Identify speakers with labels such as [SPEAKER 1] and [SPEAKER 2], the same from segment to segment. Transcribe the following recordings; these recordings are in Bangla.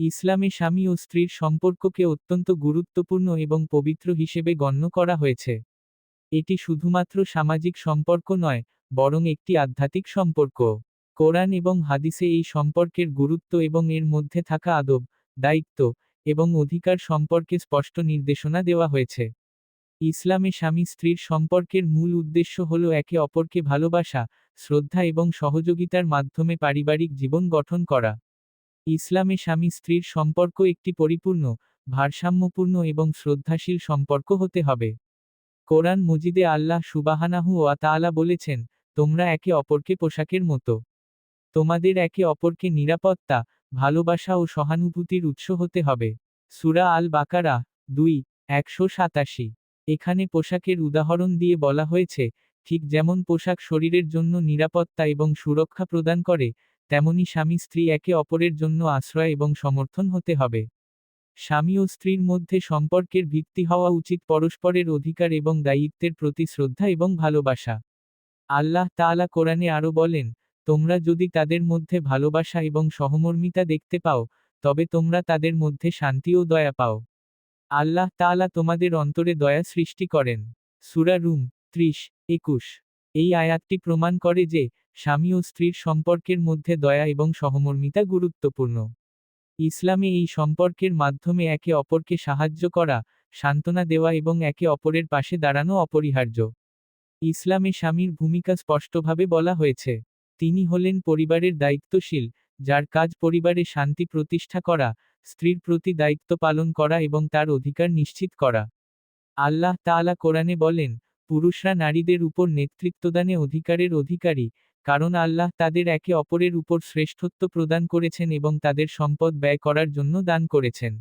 [SPEAKER 1] ইসলামে স্বামী ও স্ত্রীর সম্পর্ককে অত্যন্ত গুরুত্বপূর্ণ এবং পবিত্র হিসেবে গণ্য করা হয়েছে। এটি শুধুমাত্র সামাজিক সম্পর্ক নয়, বরং একটি আধ্যাত্মিক সম্পর্ক। কোরআন এবং হাদিসে এই সম্পর্কের গুরুত্ব এবং এর মধ্যে থাকা আদব, দায়িত্ব এবং অধিকার সম্পর্কে স্পষ্ট নির্দেশনা দেওয়া হয়েছে। ইসলামে স্বামী স্ত্রীর সম্পর্কের মূল উদ্দেশ্য হল একে অপরকে ভালোবাসা, শ্রদ্ধা এবং সহযোগিতার মাধ্যমে পারিবারিক জীবন গঠন করা। ইসলামে স্বামী স্ত্রীর সম্পর্ক একটি পরিপূর্ণ, ভারসাম্যপূর্ণ এবং শ্রদ্ধাশীল সম্পর্ক হতে হবে। কোরআন মজিদে আল্লাহ সুবাহানাহু তাআলা বলেছেন, তোমরা একে অপরকে পোশাকের মতো। তোমাদের একে অপরকে নিরাপত্তা, ভালোবাসা ও সহানুভূতির উৎস হতে হবে। সুরা আল বাকারা দুই, একশো সাতাশি। এখানে পোশাকের উদাহরণ দিয়ে বলা হয়েছে, ঠিক যেমন পোশাক শরীরের জন্য নিরাপত্তা এবং সুরক্ষা প্রদান করে তেমনি স্বামী স্ত্রী একে অপরের জন্য আশ্রয় এবং সমর্থন হতে হবে। স্বামী ও স্ত্রীর মধ্যে সম্পর্কের ভিত্তি হওয়া উচিত পরস্পরের অধিকার এবং দায়িত্বের প্রতি শ্রদ্ধা এবং ভালোবাসা। আল্লাহ তাআলা কোরআনে আরও বলেন, তোমরা যদি তাদের মধ্যে ভালোবাসা এবং সহমর্মিতা দেখতে পাও, তবে তোমরা তাদের মধ্যে শান্তি ও দয়া পাও। আল্লাহ তাআলা তোমাদের অন্তরে দয়া সৃষ্টি করেন। সুরা রুম ত্রিশ, একুশ। এই আয়াতটি প্রমাণ করে যে স্বামী ও স্ত্রীর সম্পর্কের মধ্যে দয়া এবং সহমর্মিতা গুরুত্বপূর্ণ। ইসলামে এই সম্পর্কের মাধ্যমে একে অপরকে সাহায্য করা, সান্ত্বনা দেওয়া এবং একে অপরের পাশে দাঁড়ানো অপরিহার্য। ইসলামে স্বামীর ভূমিকা স্পষ্টভাবে বলা হয়েছে। তিনি হলেন পরিবারের দায়িত্বশীল, যার কাজ পরিবারে শান্তি প্রতিষ্ঠা করা, স্ত্রীর প্রতি দায়িত্ব পালন করা এবং তার অধিকার নিশ্চিত করা। আল্লাহ তাআলা কোরআনে বলেন, পুরুষরা নারীদের উপর নেতৃত্বদানে অধিকারের অধিকারী কারণ আল্লাহ তাদের একে অপরের উপর শ্রেষ্ঠত্ব প্রদান করেছেন এবং তাদের সম্পদ ব্যয় করার জন্য দান করেছেন।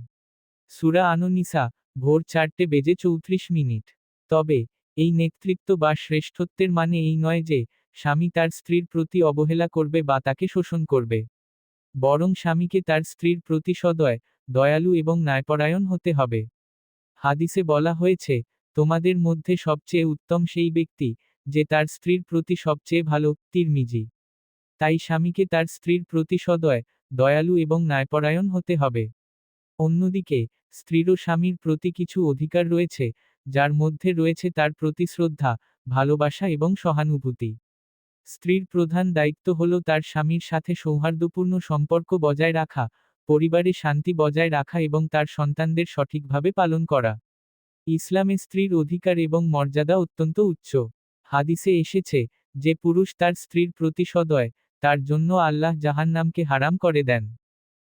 [SPEAKER 1] সুরা আননিসা, ভোর চারটে বেজে চৌত্রিশ মিনিট। তবে, এই নেতৃত্ব বা শ্রেষ্ঠত্বের মানে এই নয় যে, স্বামী তার স্ত্রীর প্রতি অবহেলা করবে বা তাকে শোষণ করবে। বরং স্বামীকে তার স্ত্রীর প্রতি সদয়, দয়ালু এবং ন্যায়পরায়ণ হতে হবে। হাদিসে বলা হয়েছে, তোমাদের মধ্যে সবচেয়ে উত্তম সেই ব্যক্তি যে তার স্ত্রীর প্রতি সবচেয়ে ভালো তিরমিজি তাই স্বামীকে তার স্ত্রীর প্রতি সদয়, দয়ালু এবং ন্যায়পরায়ণ হতে হবে। অন্যদিকে স্ত্রীরও স্বামীর প্রতি কিছু অধিকার রয়েছে, যার মধ্যে রয়েছে তার প্রতি শ্রদ্ধা, ভালোবাসা এবং সহানুভূতি। স্ত্রীর প্রধান দায়িত্ব হল তার স্বামীর সাথে সৌহার্দ্যপূর্ণ সম্পর্ক বজায় রাখা, পরিবারে শান্তি বজায় রাখা এবং তার সন্তানদের সঠিকভাবে পালন করা। ইসলামে স্ত্রীর অধিকার এবং মর্যাদা অত্যন্ত উচ্চ। হাদিসে এসেছে যে পুরুষ তার স্ত্রীর প্রতি সদয়, তার জন্য আল্লাহ জাহান্নামকে হারাম করে দেন।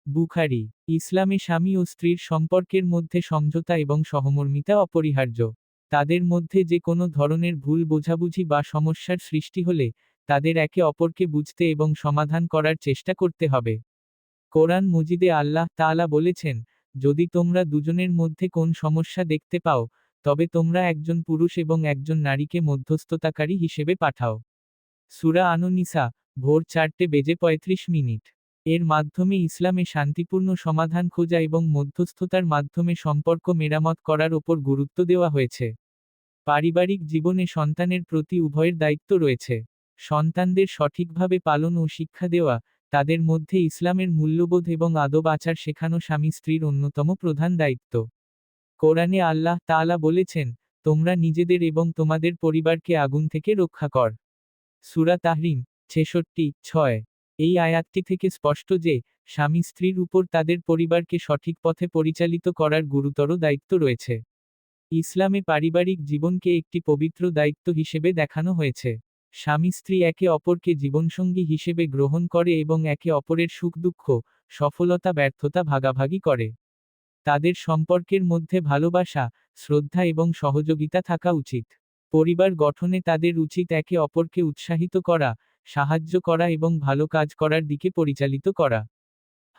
[SPEAKER 1] বুখারি, ইসলামে স্বামী ও স্ত্রীর সম্পর্কের মধ্যে সমঝোতা এবং সহমর্মিতা অপরিহার্য। তাদের মধ্যে যে কোনো ধরনের ভুল বোঝাবুঝি বা সমস্যার সৃষ্টি হলে তাদের একে অপরকে বুঝতে এবং সমাধান করার চেষ্টা করতে হবে। কোরআন মজিদে আল্লাহ তাআলা বলেছেন, যদি তোমরা দুজনের মধ্যে কোন সমস্যা দেখতে পাও তবে তোমরা একজন পুরুষ এবং একজন নারীকে মধ্যস্থতাকারী হিসেবে পাঠাও। সুরা আননিসা, ভোর চারটে বেজে পঁয়ত্রিশ মিনিট। এর মাধ্যমে ইসলামে শান্তিপূর্ণ সমাধান খোঁজা এবং মধ্যস্থতার মাধ্যমে সম্পর্ক মেরামত করার ওপর গুরুত্ব দেওয়া হয়েছে। পারিবারিক জীবনে সন্তানের প্রতি উভয়ের দায়িত্ব রয়েছে। সন্তানদের সঠিকভাবে পালন ও শিক্ষা দেওয়া, তাদের মধ্যে ইসলামের মূল্যবোধ এবং আদব আচার শেখানো স্বামী স্ত্রীর অন্যতম প্রধান দায়িত্ব। কোরআনে আল্লাহ তাআলা বলেছেন, তোমরা নিজেদের এবং তোমাদের পরিবারকে আগুন থেকে রক্ষা কর। সুরা তাহরিম, ছেষট্টি, ছয়। এই আয়াতটি থেকে স্পষ্ট যে, স্বামী স্ত্রীর উপর তাদের পরিবারকে সঠিক পথে পরিচালিত করার গুরুতর দায়িত্ব রয়েছে। ইসলামে পারিবারিক জীবনকে একটি পবিত্র দায়িত্ব হিসেবে দেখানো হয়েছে। স্বামী স্ত্রী একে অপরকে জীবনসঙ্গী হিসেবে গ্রহণ করে এবং একে অপরের সুখ দুঃখ সফলতা, ব্যর্থতা ভাগাভাগি করে। তাদের সম্পর্কের মধ্যে ভালোবাসা, শ্রদ্ধা এবং সহযোগিতা থাকা উচিত। পরিবার গঠনে তাদের উচিত একে অপরকে উৎসাহিত করা, সাহায্য করা এবং ভালো কাজ করার দিকে পরিচালিত করা।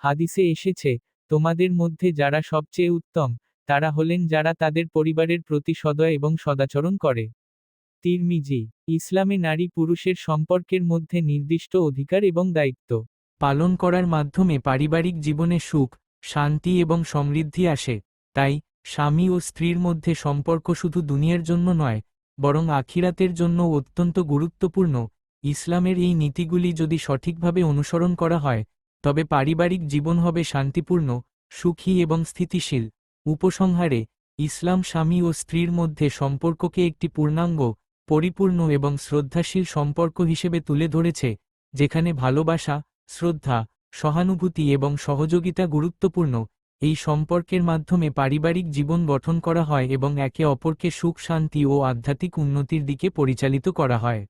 [SPEAKER 1] হাদিসে এসেছে, তোমাদের মধ্যে যারা সবচেয়ে উত্তম, তারা হলেন যারা তাদের পরিবারের প্রতি সদয় এবং সদাচরণ করে। তিরমিজি, ইসলামে নারী পুরুষের সম্পর্কের মধ্যে নির্দিষ্ট অধিকার এবং দায়িত্ব পালন করার মাধ্যমে পারিবারিক জীবনে সুখ শান্তি এবং সমৃদ্ধি আসে, তাই স্বামী ও স্ত্রীর মধ্যে সম্পর্ক শুধু দুনিয়ার জন্য নয়, বরং আখিরাতের জন্য অত্যন্ত গুরুত্বপূর্ণ। ইসলামের এই নীতিগুলি যদি সঠিকভাবে অনুসরণ করা হয়, তবে পারিবারিক জীবন হবে শান্তিপূর্ণ,
[SPEAKER 2] সুখী এবং স্থিতিশীল। উপসংহারে, ইসলাম স্বামী ও স্ত্রীর মধ্যে সম্পর্ককে একটি পূর্ণাঙ্গ, পরিপূর্ণ এবং শ্রদ্ধাশীল সম্পর্ক হিসেবে তুলে ধরেছে, যেখানে ভালোবাসা, শ্রদ্ধা সহানুভূতি এবং সহযোগিতা গুরুত্বপূর্ণ। এই সম্পর্কের মাধ্যমে পারিবারিক জীবন গঠন করা হয় এবং একে অপরকে সুখ, শান্তি ও আধ্যাত্মিক উন্নতির দিকে পরিচালিত করা হয়।